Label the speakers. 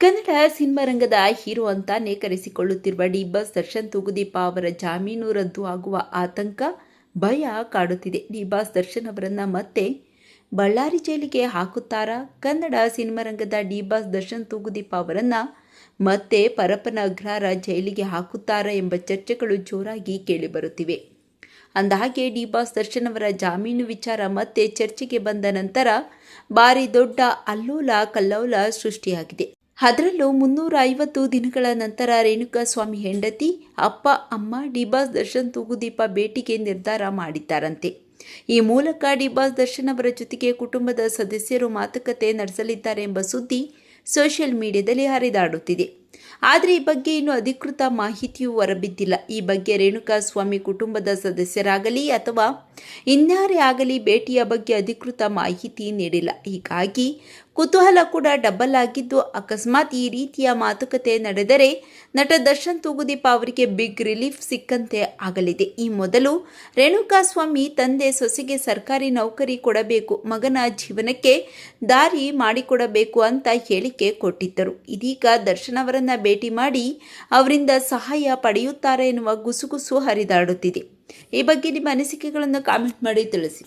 Speaker 1: Kannada cinema ರಂಗದ hero ಅಂತಾನೆ ಕರೆಸಿಕೊಳ್ಳುತ್ತಿರುವ ಡಿ ಬಾಸ್ ದರ್ಶನ್ ತೂಗುದೀಪ ಅವರ ಜಾಮೀನು ರದ್ದು ಆಗುವ ಆತಂಕ, ಭಯ ಕಾಡುತ್ತಿದೆ. ಡಿ ಬಾಸ್ ದರ್ಶನ್ ಅವರನ್ನು ಮತ್ತೆ ಬಳ್ಳಾರಿ ಜೈಲಿಗೆ ಹಾಕುತ್ತಾರಾ? ಕನ್ನಡ ಸಿನಿಮಾ ರಂಗದ ಡಿ ಬಾಸ್ ದರ್ಶನ್ ತೂಗುದೀಪ ಅವರನ್ನು ಮತ್ತೆ ಪರಪನ ಅಗ್ರಹಾರ ಜೈಲಿಗೆ ಹಾಕುತ್ತಾರಾ ಎಂಬ ಚರ್ಚೆಗಳು ಜೋರಾಗಿ ಕೇಳಿಬರುತ್ತಿವೆ. ಅಂದಹಾಗೆ, ಡಿ ಬಾಸ್ ದರ್ಶನ್ ಅವರ ಜಾಮೀನು ವಿಚಾರ ಮತ್ತೆ ಚರ್ಚೆಗೆ ಬಂದ ನಂತರ ಭಾರಿ ದೊಡ್ಡ ಅಲ್ಲೋಲ ಕಲ್ಲೋಲ ಸೃಷ್ಟಿಯಾಗಿದೆ. ಅದರಲ್ಲೂ ಮುನ್ನೂರ ಐವತ್ತು ದಿನಗಳ ನಂತರ ರೇಣುಕಾಸ್ವಾಮಿ ಹೆಂಡತಿ, ಅಪ್ಪ, ಅಮ್ಮ, ಡಿಬಾಸ್ ದರ್ಶನ್ ತೂಗುದೀಪ ಭೇಟಿಗೆ ನಿರ್ಧಾರ ಮಾಡಿದ್ದಾರಂತೆ. ಈ ಮೂಲಕ ಡಿಬಾಸ್ ದರ್ಶನ್ ಅವರ ಜೊತೆಗೆ ಕುಟುಂಬದ ಸದಸ್ಯರು ಮಾತುಕತೆ ನಡೆಸಲಿದ್ದಾರೆ ಎಂಬ ಸುದ್ದಿ ಸೋಷಿಯಲ್ ಮೀಡಿಯಾದಲ್ಲಿ ಹರಿದಾಡುತ್ತಿದೆ. ಆದರೆ ಈ ಬಗ್ಗೆ ಇನ್ನೂ ಅಧಿಕೃತ ಮಾಹಿತಿಯೂ ಹೊರಬಿದ್ದಿಲ್ಲ. ಈ ಬಗ್ಗೆ ರೇಣುಕಾಸ್ವಾಮಿ ಕುಟುಂಬದ ಸದಸ್ಯರಾಗಲಿ ಅಥವಾ ಇನ್ಯಾರೇ ಆಗಲಿ ಭೇಟಿಯ ಬಗ್ಗೆ ಅಧಿಕೃತ ಮಾಹಿತಿ ನೀಡಿಲ್ಲ. ಹೀಗಾಗಿ ಕುತೂಹಲ ಕೂಡ ಡಬಲ್ ಆಗಿದ್ದು ಅಕಸ್ಮಾತ್ ಈ ರೀತಿಯ ಮಾತುಕತೆ ನಡೆದರೆ ನಟ ದರ್ಶನ್ ತೂಗುದೀಪ ಅವರಿಗೆ ಬಿಗ್ ರಿಲೀಫ್ ಸಿಕ್ಕಂತೆ ಆಗಲಿದೆ. ಈ ಮೊದಲು ರೇಣುಕಾಸ್ವಾಮಿ ತಂದೆ ಸೊಸೆಗೆ ಸರ್ಕಾರಿ ನೌಕರಿ ಕೊಡಬೇಕು, ಮಗನ ಜೀವನಕ್ಕೆ ದಾರಿ ಮಾಡಿಕೊಡಬೇಕು ಅಂತ ಹೇಳಿಕೆ ಕೊಟ್ಟಿದ್ದರು. ಇದೀಗ ದರ್ಶನ್ ಅವರನ್ನ ಭೇಟಿ ಮಾಡಿ ಅವರಿಂದ ಸಹಾಯ ಪಡೆಯುತ್ತಾರೆ ಎನ್ನುವ ಗುಸುಗುಸು ಹರಿದಾಡುತ್ತಿದೆ. ಈ ಬಗ್ಗೆ ನಿಮ್ಮ ಅನಿಸಿಕೆಗಳನ್ನು ಕಾಮೆಂಟ್ ಮಾಡಿ ತಿಳಿಸಿ.